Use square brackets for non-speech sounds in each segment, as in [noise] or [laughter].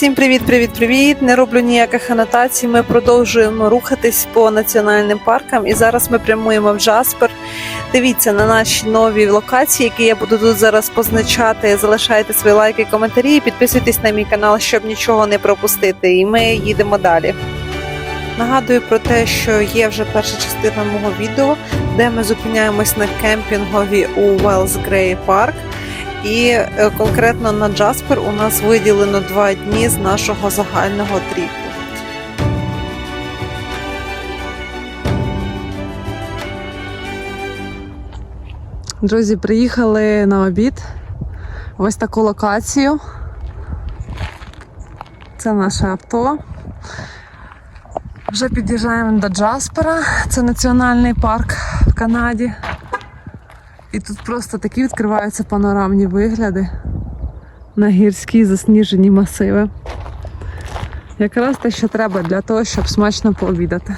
Всім привіт, привіт, привіт! Не роблю ніяких анотацій. Ми продовжуємо рухатись по національним паркам. І зараз ми прямуємо в Джаспер. Дивіться на наші нові локації, які я буду тут зараз позначати. Залишайте свої лайки, коментарі, підписуйтесь на мій канал, щоб нічого не пропустити. І ми їдемо далі. Нагадую про те, що є вже перша частина мого відео, де ми зупиняємось на кемпінгові у Wells Grey Park. І е, конкретно на Джаспер у нас виділено два дні з нашого загального тріпу. Друзі, приїхали на обід. в Ось таку локацію. Це наше авто. Вже під'їжджаємо до Джаспера. Це національний парк в Канаді. І тут просто такі відкриваються панорамні вигляди на гірські засніжені масиви. Якраз те, що треба для того, щоб смачно пообідати.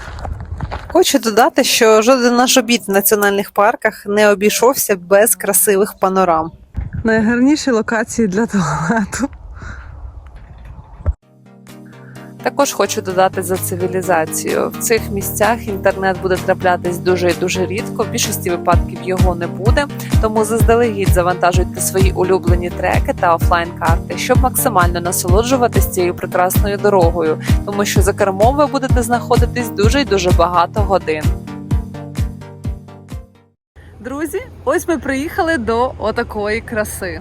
Хочу додати, що жоден наш обід в національних парках не обійшовся без красивих панорам. Найгарніші локації для туалету. Також хочу додати за цивілізацію. В цих місцях інтернет буде траплятись дуже і дуже рідко. В більшості випадків його не буде. Тому заздалегідь завантажуйте свої улюблені треки та офлайн-карти, щоб максимально насолоджуватись цією прекрасною дорогою, тому що за кермом ви будете знаходитись дуже і дуже багато годин. Друзі, ось ми приїхали до отакої краси.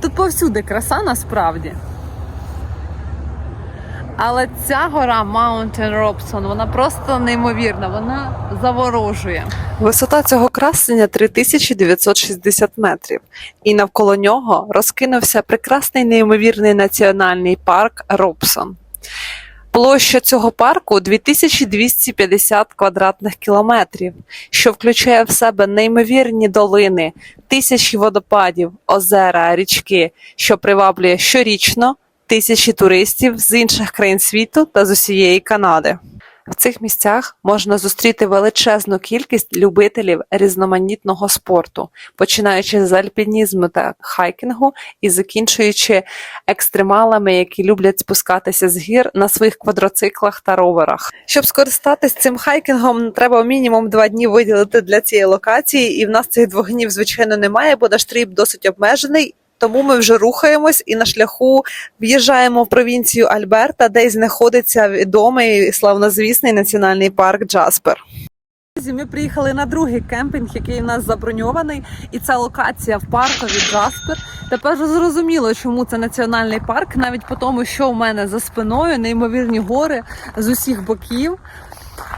Тут повсюди краса насправді. Але ця гора Mountain Robson, вона просто неймовірна, вона заворожує. Висота цього красення 3960 метрів, і навколо нього розкинувся прекрасний неймовірний національний парк Робсон. Площа цього парку 2250 квадратних кілометрів, що включає в себе неймовірні долини, тисячі водопадів, озера, річки, що приваблює щорічно тисячі туристів з інших країн світу та з усієї Канади. В цих місцях можна зустріти величезну кількість любителів різноманітного спорту, починаючи з альпінізму та хайкінгу і закінчуючи екстремалами, які люблять спускатися з гір на своїх квадроциклах та роверах. Щоб скористатись цим хайкінгом, треба мінімум два дні виділити для цієї локації, і в нас цих двох днів, звичайно, немає, бо наш тріп досить обмежений. Тому ми вже рухаємось і на шляху в'їжджаємо в провінцію Альберта, де знаходиться відомий славнозвісний національний парк Джаспер. Ми приїхали на другий кемпінг, який у нас заброньований, і це локація в паркові Джаспер. Тепер зрозуміло, чому це національний парк, навіть по тому, що в мене за спиною, неймовірні гори з усіх боків.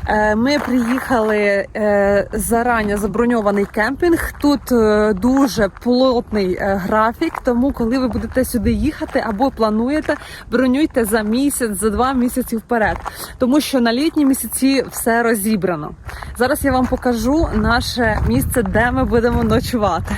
Е, Ми приїхали е, зарані заброньований кемпінг. Тут е, дуже плотний графік, тому коли ви будете сюди їхати або плануєте, бронюйте за місяць, за два місяці вперед, тому що на літні місяці все розібрано. Зараз я вам покажу наше місце, де ми будемо ночувати.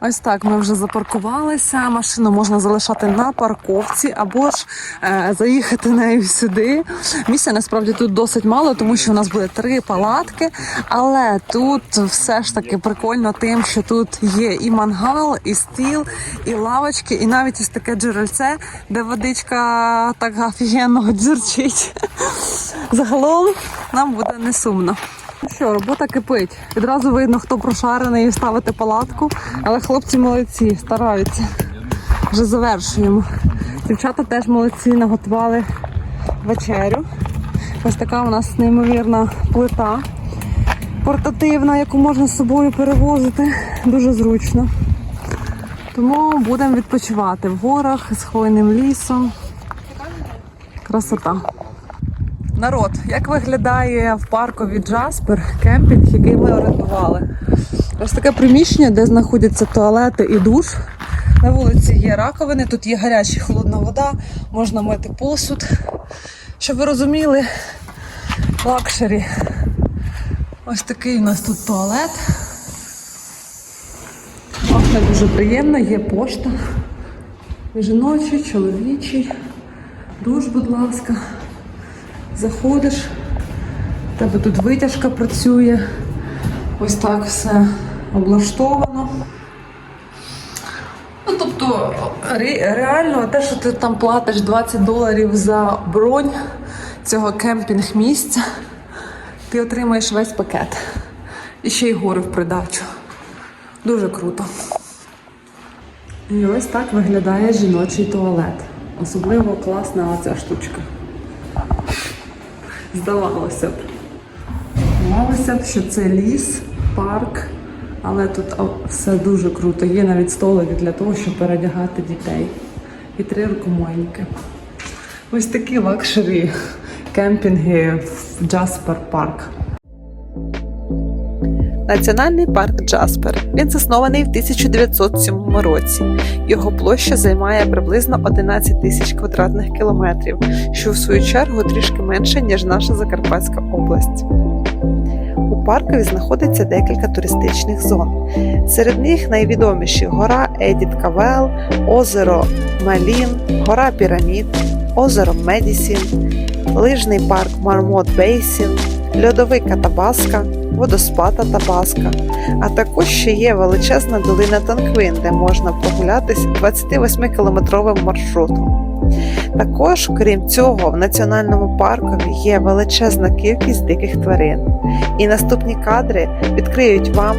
Ось так ми вже запаркувалися. Машину можна залишати на парковці або ж е, заїхати нею сюди. Місця насправді тут досить мало, тому що у нас буде три палатки. Але тут все ж таки прикольно тим, що тут є і мангал, і стіл, і лавочки, і навіть ось таке джерельце, де водичка так офігенно [laughs] дзюрчить. Загалом нам буде не сумно. Ну що, робота кипить. Відразу видно, хто прошарений і ставити палатку, але хлопці молодці, стараються. Вже завершуємо. Дівчата теж молодці, наготували вечерю. Ось така у нас неймовірна плита портативна, яку можна з собою перевозити. Дуже зручно. Тому будемо відпочивати в горах з хвойним лісом. Красота. Народ, як виглядає в паркові Джаспер кемпінг, який ми орендували? Ось таке приміщення, де знаходяться туалети і душ. На вулиці є раковини, тут є гаряча холодна вода, можна мити посуд. Щоб ви розуміли, лакшері. Ось такий у нас тут туалет. Пахне дуже приємно, є пошта. Жіночий, чоловічий. Душ, будь ласка. Заходиш, тебе тут витяжка працює. Ось так все облаштовано. Ну, тобто ре- реально те, що ти там платиш 20 доларів за бронь цього кемпінг місця, ти отримаєш весь пакет. І ще й гори в придачу. Дуже круто. І ось так виглядає жіночий туалет. Особливо класна оця штучка. Здавалося б. Здавалося б, що це ліс, парк, але тут все дуже круто. Є навіть столики для того, щоб передягати дітей. І три рукомойники. Ось такі лакшері кемпінги в Джаспер Парк. Національний парк Джаспер. Він заснований в 1907 році. Його площа займає приблизно 11 тисяч квадратних кілометрів, що в свою чергу трішки менше, ніж наша Закарпатська область. У паркові знаходиться декілька туристичних зон. Серед них найвідоміші гора Едіт Кавел, озеро Малін, гора Пірамід, озеро Медісін, лижний парк Мармот Бейсін, льодовика Табаска, водоспад Табаска, а також ще є величезна долина Танквин, де можна прогулятись 28-кілометровим маршрутом. Також, крім цього, в національному паркові є величезна кількість диких тварин, і наступні кадри відкриють вам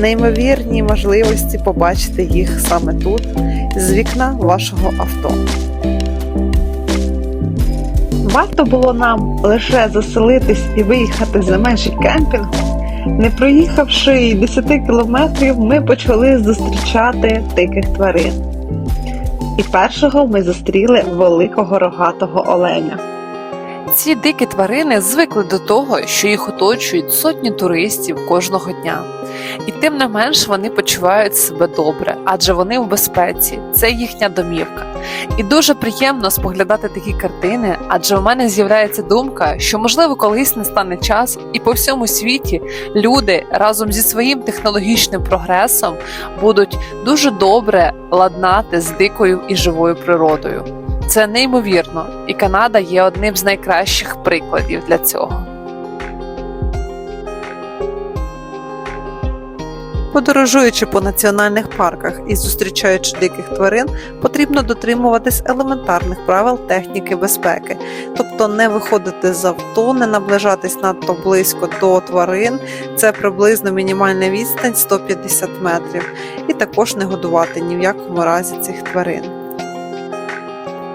неймовірні можливості побачити їх саме тут, з вікна вашого авто. Варто було нам лише заселитись і виїхати за межі кемпінгу. Не проїхавши й 10 кілометрів, ми почали зустрічати диких тварин. І першого ми зустріли великого рогатого оленя. Ці дикі тварини звикли до того, що їх оточують сотні туристів кожного дня. І тим не менш вони почувають себе добре, адже вони в безпеці, це їхня домівка. І дуже приємно споглядати такі картини, адже в мене з'являється думка, що можливо колись настане час, і по всьому світі люди разом зі своїм технологічним прогресом будуть дуже добре ладнати з дикою і живою природою. Це неймовірно, і Канада є одним з найкращих прикладів для цього. Подорожуючи по національних парках і зустрічаючи диких тварин, потрібно дотримуватись елементарних правил техніки безпеки, тобто не виходити з авто, не наближатись надто близько до тварин, це приблизно мінімальна відстань 150 метрів, і також не годувати ні в якому разі цих тварин.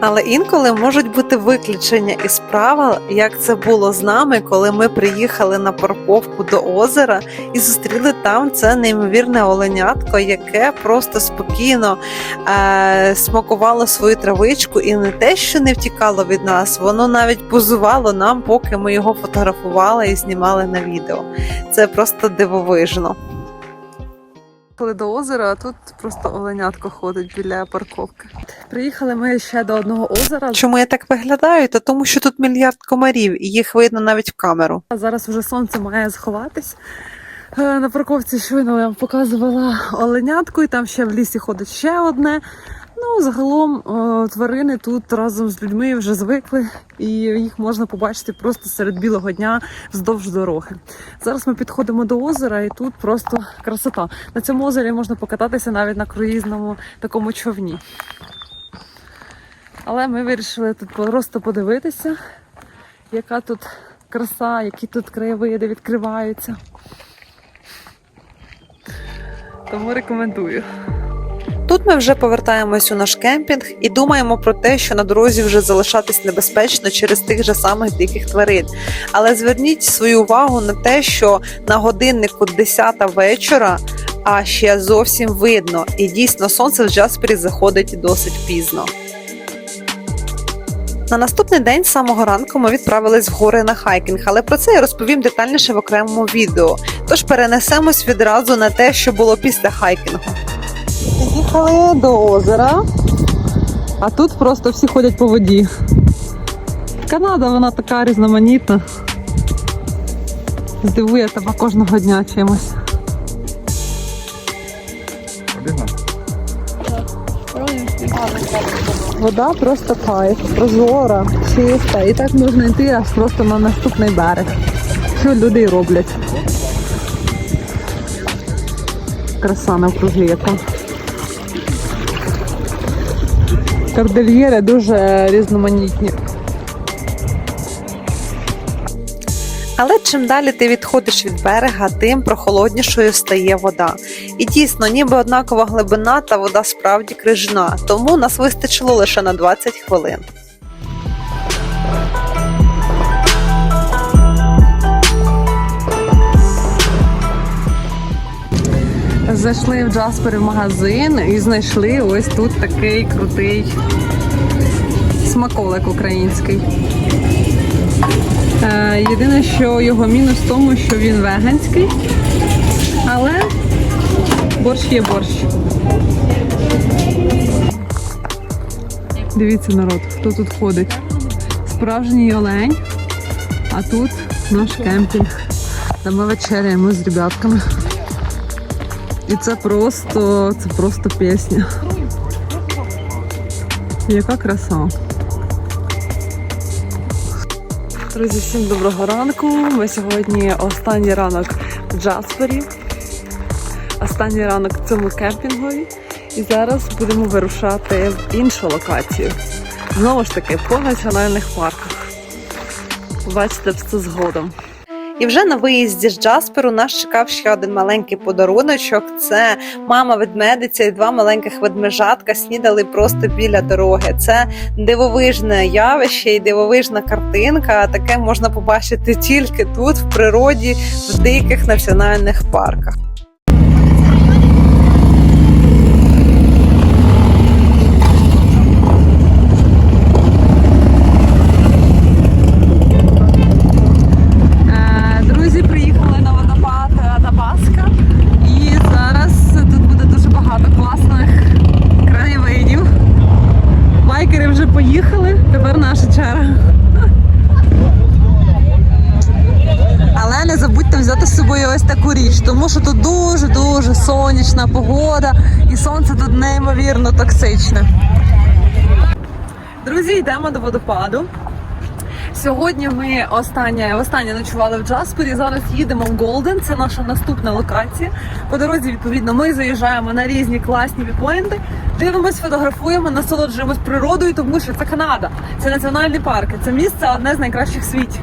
Але інколи можуть бути виключення із правил, як це було з нами, коли ми приїхали на парковку до озера і зустріли там це неймовірне оленятко, яке просто спокійно е- смакувало свою травичку і не те, що не втікало від нас, воно навіть позувало нам, поки ми його фотографували і знімали на відео. Це просто дивовижно. Коли до озера, а тут просто оленятко ходить біля парковки. Приїхали ми ще до одного озера. Чому я так виглядаю? Та тому, що тут мільярд комарів, і їх видно навіть в камеру. Зараз вже сонце має сховатись. Е, На парковці щойно я вам показувала оленятку, і там ще в лісі ходить ще одне. Ну, загалом е, тварини тут разом з людьми вже звикли, і їх можна побачити просто серед білого дня вздовж дороги. Зараз ми підходимо до озера, і тут просто красота. На цьому озері можна покататися навіть на круїзному такому човні. Але ми вирішили тут просто подивитися, яка тут краса, які тут краєвиди відкриваються. Тому рекомендую. Тут ми вже повертаємось у наш кемпінг і думаємо про те, що на дорозі вже залишатись небезпечно через тих же самих диких тварин. Але зверніть свою увагу на те, що на годиннику 10 вечора, а ще зовсім видно, і дійсно сонце в Джаспері заходить досить пізно. На наступний день з самого ранку ми відправились в гори на хайкінг, але про це я розповім детальніше в окремому відео. Тож перенесемось відразу на те, що було після хайкінгу. Приїхали до озера, а тут просто всі ходять по воді. Канада, вона така різноманітна. Здивує тебе кожного дня чимось. Вода просто кайф, прозора, чиста. І так можна йти аж просто на наступний берег. Що люди й роблять. Краса навкруги яка. Кордильєри дуже різноманітні. Але чим далі ти відходиш від берега, тим прохолоднішою стає вода. І дійсно, ніби однакова глибина, та вода справді крижна, тому нас вистачило лише на 20 хвилин. Зайшли в Джаспері в магазин і знайшли ось тут такий крутий смаколик український. Е, Єдине, що його мінус в тому, що він веганський, але борщ є борщ. Дивіться, народ, хто тут ходить. Справжній олень, а тут наш кемпінг. Та ми вечеряємо з ребятками. І це просто, це просто пісня. Яка краса. Друзі, всім доброго ранку. Ми сьогодні останній ранок в Джаспері. Останній ранок в цьому кемпінгові. І зараз будемо вирушати в іншу локацію. Знову ж таки, по національних парках. Побачите все згодом. І вже на виїзді з Джасперу нас чекав ще один маленький подаруночок. Це мама ведмедиця і два маленьких ведмежатка снідали просто біля дороги. Це дивовижне явище і дивовижна картинка. Таке можна побачити тільки тут, в природі, в диких національних парках. Е, Друзі, приїхали на водопад Атабаска і зараз тут буде дуже багато класних краєвидів. Байкери вже поїхали, тепер наша черга. Але не забудьте взяти з собою ось таку річ, тому що тут дуже-дуже сонячна погода і сонце тут неймовірно токсичне. Друзі, йдемо до водопаду. Сьогодні ми останнє, останнє ночували в Джаспері. Зараз їдемо в Голден. Це наша наступна локація. По дорозі, відповідно, ми заїжджаємо на різні класні віпоінти, дивимось, фотографуємо, насолоджуємось природою, тому що це Канада, це національні парки, це місце одне з найкращих в світі.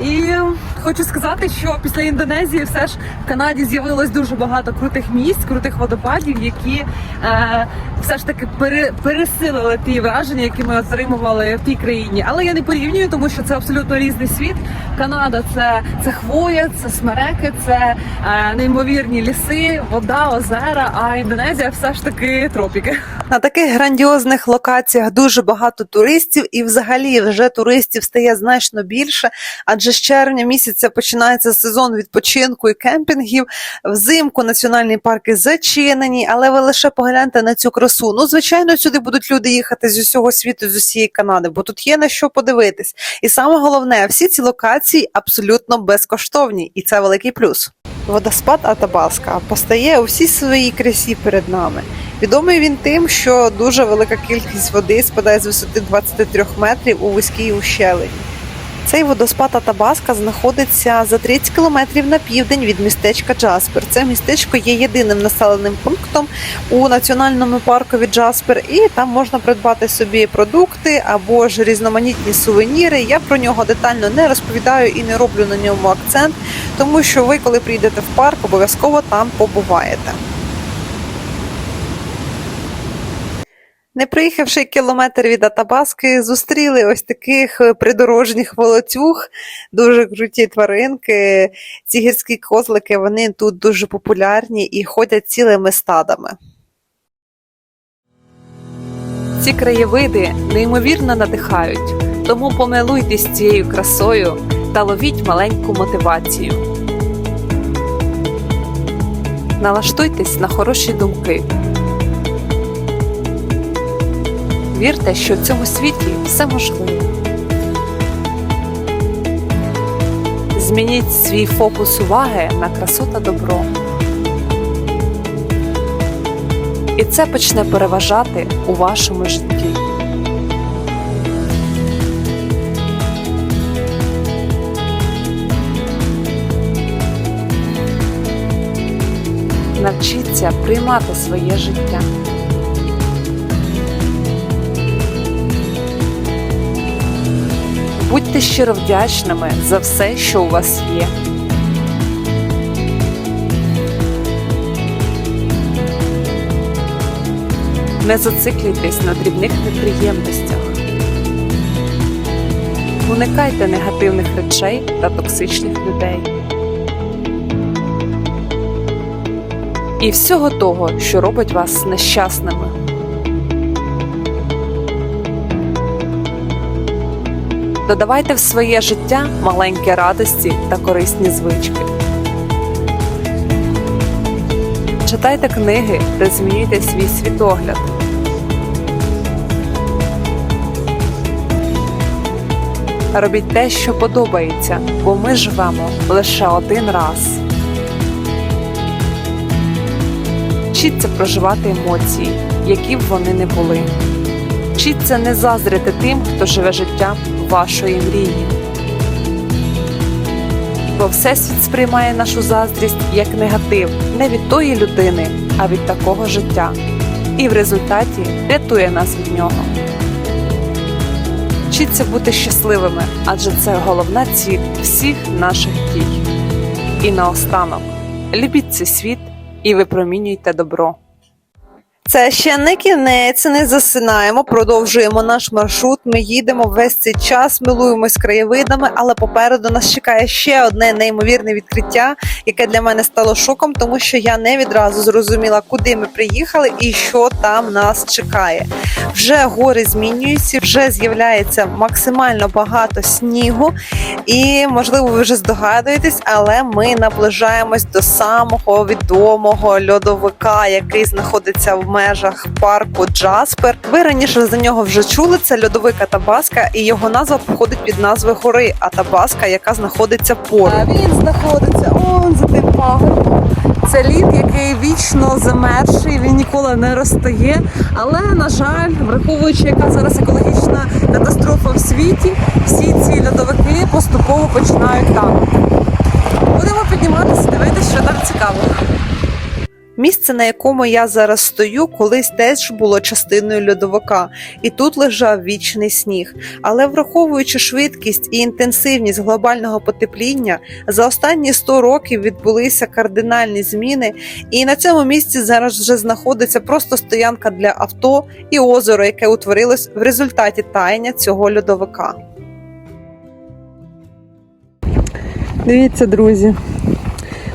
І хочу сказати, що після Індонезії все ж в Канаді з'явилось дуже багато крутих місць, крутих водопадів, які е, все ж таки пере, пересилили ті враження, які ми отримували в тій країні. Але я не порівнюю, тому що це абсолютно різний світ. Канада це, це хвоя, це смереки, це е, неймовірні ліси, вода, озера. А Індонезія все ж таки тропіки. На таких грандіозних локаціях дуже багато туристів, і взагалі вже туристів стає значно більше, адже з червня місяця починається сезон відпочинку і кемпінгів. Взимку національні парки зачинені, але ви лише погляньте на цю красу. Ну, звичайно, сюди будуть люди їхати з усього світу, з усієї Канади, бо тут є на що подивитись. І саме головне, всі ці локації абсолютно безкоштовні, і це великий плюс. Водоспад Атабаска постає у всій своїй красі перед нами. Відомий він тим, що дуже велика кількість води спадає з висоти 23 метрів у вузькій ущелині. Цей водоспад Атабаска знаходиться за 30 кілометрів на південь від містечка Джаспер. Це містечко є єдиним населеним пунктом у національному паркові Джаспер, і там можна придбати собі продукти або ж різноманітні сувеніри. Я про нього детально не розповідаю і не роблю на ньому акцент, тому що ви, коли прийдете в парк, обов'язково там побуваєте. Не приїхавши кілометр від Атабаски, зустріли ось таких е, придорожніх волоцюг, дуже круті тваринки. Ці гірські козлики вони тут дуже популярні і ходять цілими стадами. Ці краєвиди неймовірно надихають, тому помилуйтесь цією красою та ловіть маленьку мотивацію. Налаштуйтесь на хороші думки. Вірте, що в цьому світі все можливо. Змініть свій фокус уваги на красу та добро. І це почне переважати у вашому житті. Навчіться приймати своє життя. Будьте щиро вдячними за все, що у вас є. Не зациклюйтесь на дрібних неприємностях. Уникайте негативних речей та токсичних людей. І всього того, що робить вас нещасними. Додавайте в своє життя маленькі радості та корисні звички. Читайте книги та змінюйте свій світогляд. Робіть те, що подобається, бо ми живемо лише один раз. Вчіться проживати емоції, які б вони не були. Вчіться не заздрити тим, хто живе життям вашої мрії. Бо Всесвіт сприймає нашу заздрість як негатив не від тої людини, а від такого життя. І в результаті рятує нас від нього. Вчіться бути щасливими, адже це головна ціль всіх наших дій. І наостанок, любіть цей світ і випромінюйте добро. Це ще не кінець, не засинаємо. Продовжуємо наш маршрут. Ми їдемо весь цей час, милуємось краєвидами, але попереду нас чекає ще одне неймовірне відкриття, яке для мене стало шоком, тому що я не відразу зрозуміла, куди ми приїхали і що там нас чекає. Вже гори змінюються, вже з'являється максимально багато снігу, і можливо, ви вже здогадуєтесь, але ми наближаємось до самого відомого льодовика, який знаходиться в межах парку Джаспер. Ви раніше за нього вже чули. Це льодовик Атабаска, і його назва походить від назви гори Атабаска, яка знаходиться поруч. Він знаходиться он за тим пагорбом. Це лід, який вічно замерший, він ніколи не розтає. Але на жаль, враховуючи, яка зараз екологічна катастрофа в світі, всі ці льодовики поступово починають танути. Будемо підніматися, дивитися, що там цікавого. Місце, на якому я зараз стою, колись теж було частиною льодовика, і тут лежав вічний сніг. Але враховуючи швидкість і інтенсивність глобального потепління, за останні 100 років відбулися кардинальні зміни, і на цьому місці зараз вже знаходиться просто стоянка для авто і озеро, яке утворилось в результаті таяння цього льодовика. Дивіться, друзі.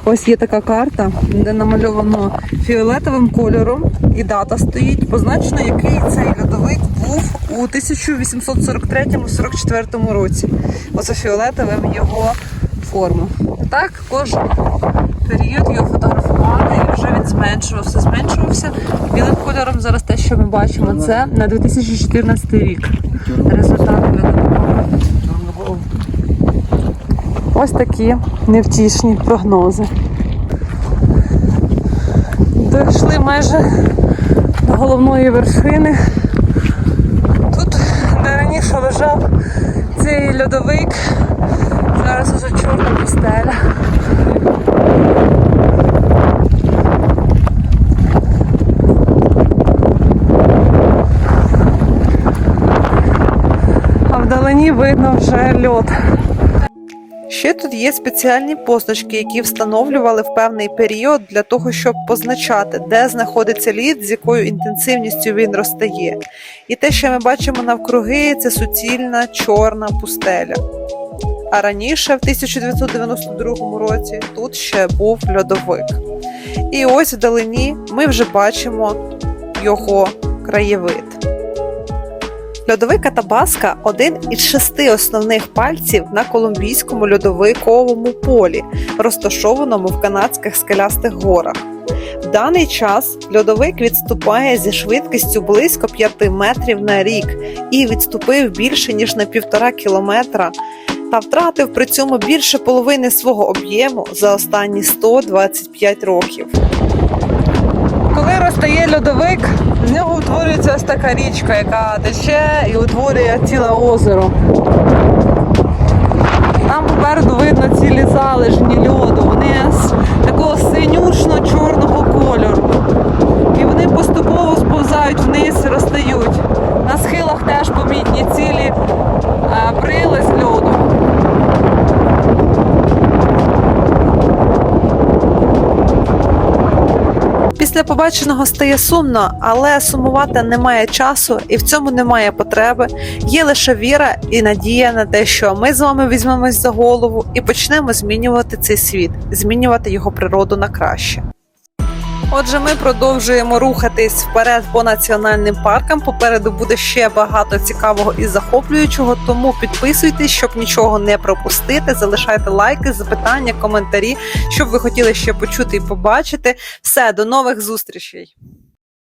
Ось є така карта, де намальовано фіолетовим кольором і дата стоїть, позначено, який цей льодовик був у 1843-44 році. Оце фіолетовим його форму. Так, кожен період його фотографували і вже він зменшувався, зменшувався. Білим кольором зараз те, що ми бачимо, це на 2014 рік. Результат льодовика. Ось такі невтішні прогнози. Дійшли майже до головної вершини. Тут, де раніше лежав цей льодовик, зараз уже чорна пустеля. А вдалині видно вже льод. Ще тут є спеціальні позначки, які встановлювали в певний період для того, щоб позначати, де знаходиться лід, з якою інтенсивністю він розтає. І те, що ми бачимо навкруги, це суцільна чорна пустеля. А раніше, в 1992 році, тут ще був льодовик. І ось вдалині ми вже бачимо його краєвид. Льодовик Атабаска один із шести основних пальців на колумбійському льодовиковому полі, розташованому в канадських скелястих горах. В даний час льодовик відступає зі швидкістю близько 5 метрів на рік і відступив більше ніж на півтора кілометра та втратив при цьому більше половини свого об'єму за останні 125 років. Розтає льодовик, з нього утворюється ось така річка, яка тече і утворює ціле озеро. Там попереду видно цілі залежні льоду. Вони з такого синюшно-чорного кольору. І вони поступово сповзають вниз і розтають. На схилах теж помітні цілі е, брили з льоду. Після побаченого стає сумно, але сумувати немає часу і в цьому немає потреби. Є лише віра і надія на те, що ми з вами візьмемось за голову і почнемо змінювати цей світ, змінювати його природу на краще. Отже, ми продовжуємо рухатись вперед по національним паркам. Попереду буде ще багато цікавого і захоплюючого. Тому підписуйтесь, щоб нічого не пропустити. Залишайте лайки, запитання, коментарі, що ви хотіли ще почути і побачити. Все, до нових зустрічей!